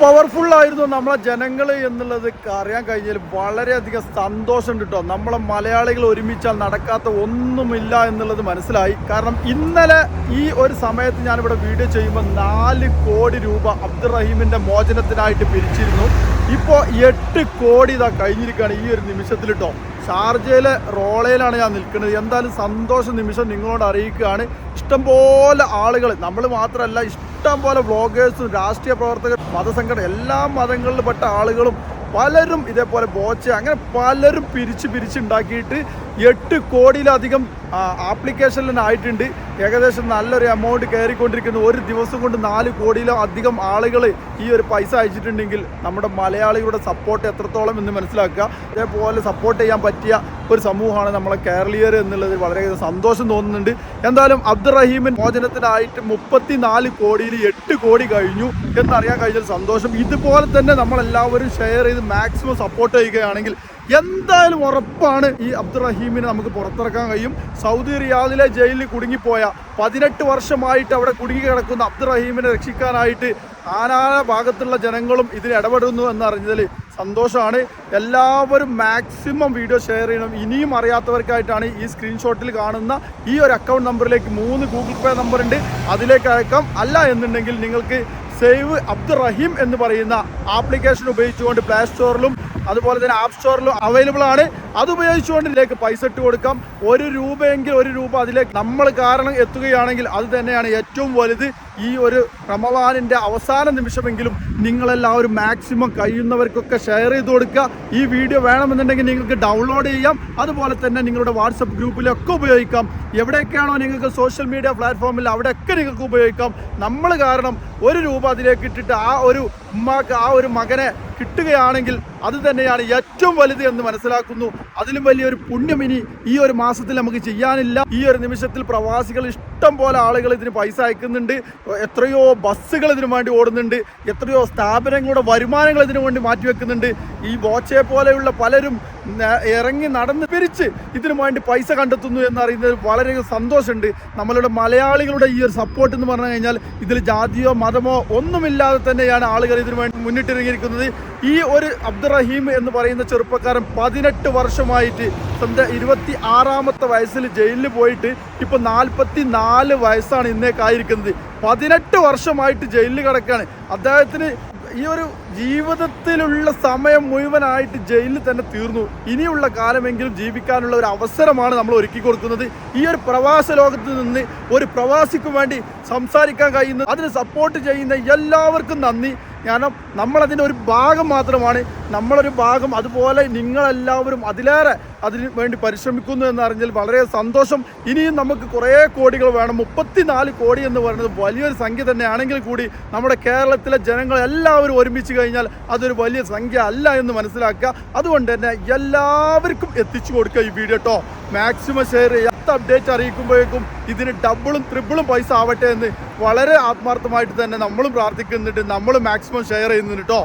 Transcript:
Powerful ആയിരുന്നു നമ്മളെ ജനങ്ങൾ എന്നുള്ളത് അറിയാൻ കഴിഞ്ഞാൽ വളരെയധികം സന്തോഷമുണ്ട് കേട്ടോ നമ്മളെ മലയാളികൾ ഒരുമിച്ചാൽ നടക്കാത്ത ഒന്നുമില്ല എന്നുള്ളത് മനസ്സിലായി. കാരണം ഇന്നലെ ഈ ഒരു സമയത്ത് ഞാനിവിടെ വീഡിയോ ചെയ്യുമ്പോൾ നാല് കോടി രൂപ അബ്ദുറഹീമിന്റെ മോചനത്തിനായിട്ട് പിരിച്ചിരുന്നു. ഇപ്പോൾ എട്ട് കോടി ഇതാ കഴിഞ്ഞിരിക്കുകയാണ് ഈ ഒരു നിമിഷത്തിൽ കേട്ടോ ഷാർജയിലെ റോളയിലാണ് ഞാൻ നിൽക്കുന്നത്. എന്തായാലും സന്തോഷ നിമിഷം നിങ്ങളോട് അറിയിക്കുകയാണ്. ഇഷ്ടംപോലെ ആളുകൾ നമ്മൾ മാത്രമല്ല ഇഷ്ടം പോലെ വ്ളോഗേഴ്സും രാഷ്ട്രീയ പ്രവർത്തകർ മതസംഘടന എല്ലാ മതങ്ങളിൽപ്പെട്ട ആളുകളും പലരും ഇതേപോലെ ബോച്ച അങ്ങനെ പലരും പിരിച്ച് പിരിച്ചുണ്ടാക്കിയിട്ട് എട്ട് കോടിയിലധികം ആപ്ലിക്കേഷനിൽ ആയിട്ടുണ്ട് ഏകദേശം നല്ലൊരു എമൗണ്ട് കയറിക്കൊണ്ടിരിക്കുന്നു. ഒരു ദിവസം കൊണ്ട് നാല് കോടിയിലോ അധികം ആളുകൾ ഈ ഒരു പൈസ അയച്ചിട്ടുണ്ടെങ്കിൽ നമ്മുടെ മലയാളികളുടെ സപ്പോർട്ട് എത്രത്തോളം എന്ന് മനസ്സിലാക്കുക. അതേപോലെ സപ്പോർട്ട് ചെയ്യാൻ പറ്റിയ ഒരു സമൂഹമാണ് നമ്മളെ കേരളീയർ എന്നുള്ളത് വളരെയധികം സന്തോഷം തോന്നുന്നുണ്ട്. എന്തായാലും അബ്ദുറഹീമിൻ മോചനത്തിനായിട്ട് മുപ്പത്തി നാല് കോടിയിൽ എട്ട് കോടി കഴിഞ്ഞു. എന്നറിയാൻ കഴിഞ്ഞാൽ സന്തോഷം. ഇതുപോലെ തന്നെ നമ്മളെല്ലാവരും ഷെയർ ചെയ്ത് മാക്സിമം സപ്പോർട്ട് ചെയ്യുകയാണെങ്കിൽ എന്തായാലും ഉറപ്പാണ് ഈ അബ്ദുറഹീമിനെ നമുക്ക് പുറത്തിറക്കാൻ കഴിയും. സൗദി റിയാദിലെ ജയിലിൽ കുടുങ്ങിപ്പോയ പതിനെട്ട് വർഷമായിട്ട് അവിടെ കുടുങ്ങി കിടക്കുന്ന അബ്ദുറഹീമിനെ രക്ഷിക്കാനായിട്ട് ആനാന ഭാഗത്തുള്ള ജനങ്ങളും ഇതിന് ഇടപെടുന്നു എന്നറിഞ്ഞതിൽ സന്തോഷമാണ്. എല്ലാവരും മാക്സിമം വീഡിയോ ഷെയർ ചെയ്യണം. ഇനിയും അറിയാത്തവർക്കായിട്ടാണ് ഈ സ്ക്രീൻഷോട്ടിൽ കാണുന്ന ഈ ഒരു അക്കൗണ്ട് നമ്പറിലേക്ക് മൂന്ന് ഗൂഗിൾ പേ നമ്പർ ഉണ്ട്. അതിലേക്ക് അയക്കാം. അല്ല എന്നുണ്ടെങ്കിൽ നിങ്ങൾക്ക് സേവ് അബ്ദുറഹീം എന്ന് പറയുന്ന ആപ്ലിക്കേഷൻ ഉപയോഗിച്ചുകൊണ്ട് പ്ലേ സ്റ്റോറിലും അതുപോലെ തന്നെ ആപ്പ് സ്റ്റോറിലും അവൈലബിൾ ആണ്. അത് ഉപയോഗിച്ചുകൊണ്ട് ഇതിലേക്ക് പൈസ ഇട്ട് കൊടുക്കാം. ഒരു രൂപയെങ്കിൽ ഒരു രൂപ അതിലേക്ക് നമ്മൾ കാരണം എത്തുകയാണെങ്കിൽ അത് തന്നെയാണ് ഏറ്റവും വലുത്. ഈ ഒരു റമദാനിന്റെ അവസാന നിമിഷമെങ്കിലും നിങ്ങളെല്ലാവരും മാക്സിമം കഴിയുന്നവർക്കൊക്കെ ഷെയർ ചെയ്ത് കൊടുക്കുക. ഈ വീഡിയോ വേണമെന്നുണ്ടെങ്കിൽ നിങ്ങൾക്ക് ഡൗൺലോഡ് ചെയ്യാം. അതുപോലെ തന്നെ നിങ്ങളുടെ വാട്സപ്പ് ഗ്രൂപ്പിലൊക്കെ ഉപയോഗിക്കാം. എവിടെയൊക്കെയാണോ നിങ്ങൾക്ക് സോഷ്യൽ മീഡിയ പ്ലാറ്റ്ഫോമിൽ അവിടെയൊക്കെ നിങ്ങൾക്ക് ഉപയോഗിക്കാം. നമ്മൾ കാരണം ഒരു രൂപ അതിലേക്ക് ഇട്ടിട്ട് ആ ഒരു ഉമ്മാക്ക് ആ ഒരു മകനെ കിട്ടുകയാണെങ്കിൽ അത് തന്നെയാണ് ഏറ്റവും വലുത് എന്ന് മനസ്സിലാക്കുന്നു. അതിലും വലിയൊരു പുണ്യം ഇനി ഈ ഒരു മാസത്തിൽ നമുക്ക് ചെയ്യാനില്ല. ഈ ഒരു നിമിഷത്തിൽ പ്രവാസികൾ ഇഷ്ടം പോലെ ആളുകൾ ഇതിന് പൈസ അയക്കുന്നുണ്ട്. എത്രയോ ബസ്സുകൾ ഇതിനു വേണ്ടി ഓടുന്നുണ്ട്. എത്രയോ സ്ഥാപനങ്ങളുടെ വരുമാനങ്ങൾ ഇതിനു വേണ്ടി മാറ്റിവെക്കുന്നുണ്ട്. ഈ ബോച്ചയെ പോലെയുള്ള പലരും ഇറങ്ങി നടന്ന് പിരിച്ച് ഇതിനു വേണ്ടി പൈസ കണ്ടെത്തുന്നു എന്നറിയുന്നത് വളരെ സന്തോഷമുണ്ട്. നമ്മളുടെ മലയാളികളുടെ ഈ ഒരു സപ്പോർട്ട് എന്ന് പറഞ്ഞു കഴിഞ്ഞാൽ ഇതിൽ ജാതിയോ മതമോ ഒന്നുമില്ലാതെ തന്നെയാണ് ആളുകൾ ഇതിനു വേണ്ടി മുന്നിട്ടിറങ്ങിയിരിക്കുന്നത്. ഈ ഒരു അബ്ദുറഹീം എന്ന് പറയുന്ന ചെറുപ്പക്കാരൻ പതിനെട്ട് വർഷമായിട്ട് സ്വന്തം ഇരുപത്തി ആറാമത്തെ വയസ്സിൽ ജയിലിൽ പോയിട്ട് ഇപ്പോൾ നാൽപ്പത്തി നാല് വയസ്സാണ് ഇന്നേക്കായിരിക്കുന്നത്. പതിനെട്ട് വർഷമായിട്ട് ജയിലിൽ കിടക്കുകയാണ്. അദ്ദേഹത്തിന് ഈ ഒരു ജീവിതത്തിലുള്ള സമയം മുഴുവനായിട്ട് ജയിലിൽ തന്നെ തീർന്നു. ഇനിയുള്ള കാലമെങ്കിലും ജീവിക്കാനുള്ള ഒരു അവസരമാണ് നമ്മൾ ഒരുക്കി കൊടുക്കുന്നത്. ഈ ഒരു പ്രവാസ ലോകത്ത് നിന്ന് ഒരു പ്രവാസിക്ക് വേണ്ടി സംസാരിക്കാൻ കഴിയുന്ന അതിന് സപ്പോർട്ട് ചെയ്യുന്ന എല്ലാവർക്കും നന്ദി. കാരണം നമ്മളതിന്റെ ഒരു ഭാഗം മാത്രമാണ്. നമ്മളൊരു ഭാഗം അതുപോലെ നിങ്ങളെല്ലാവരും അതിലേറെ അതിന് വേണ്ടി പരിശ്രമിക്കുന്നു എന്നറിഞ്ഞാൽ വളരെ സന്തോഷം. ഇനിയും നമുക്ക് കുറേ കോടികൾ വേണം. മുപ്പത്തിനാല് കോടി എന്ന് പറയുന്നത് വലിയൊരു സംഖ്യ തന്നെയാണെങ്കിൽ കൂടി നമ്മുടെ കേരളത്തിലെ ജനങ്ങൾ എല്ലാവരും ഒരുമിച്ച് കഴിഞ്ഞാൽ അതൊരു വലിയ സംഖ്യ അല്ല എന്ന് മനസ്സിലാക്കുക. അതുകൊണ്ട് തന്നെ എല്ലാവർക്കും എത്തിച്ചു കൊടുക്കുക ഈ വീഡിയോ കേട്ടോ മാക്സിമം ഷെയർ ചെയ്യുക അപ്ഡേറ്റ് അറിയിക്കുമ്പോഴേക്കും ഇതിന് ഡബിളും ട്രിപ്പിളും പൈസ ആവട്ടെ എന്ന് വളരെ ആത്മാർത്ഥമായിട്ട് തന്നെ നമ്മളും പ്രാർത്ഥിക്കുന്നുണ്ട്. നമ്മൾ മാക്സിമം ഷെയർ ചെയ്യുന്നുണ്ട് കേട്ടോ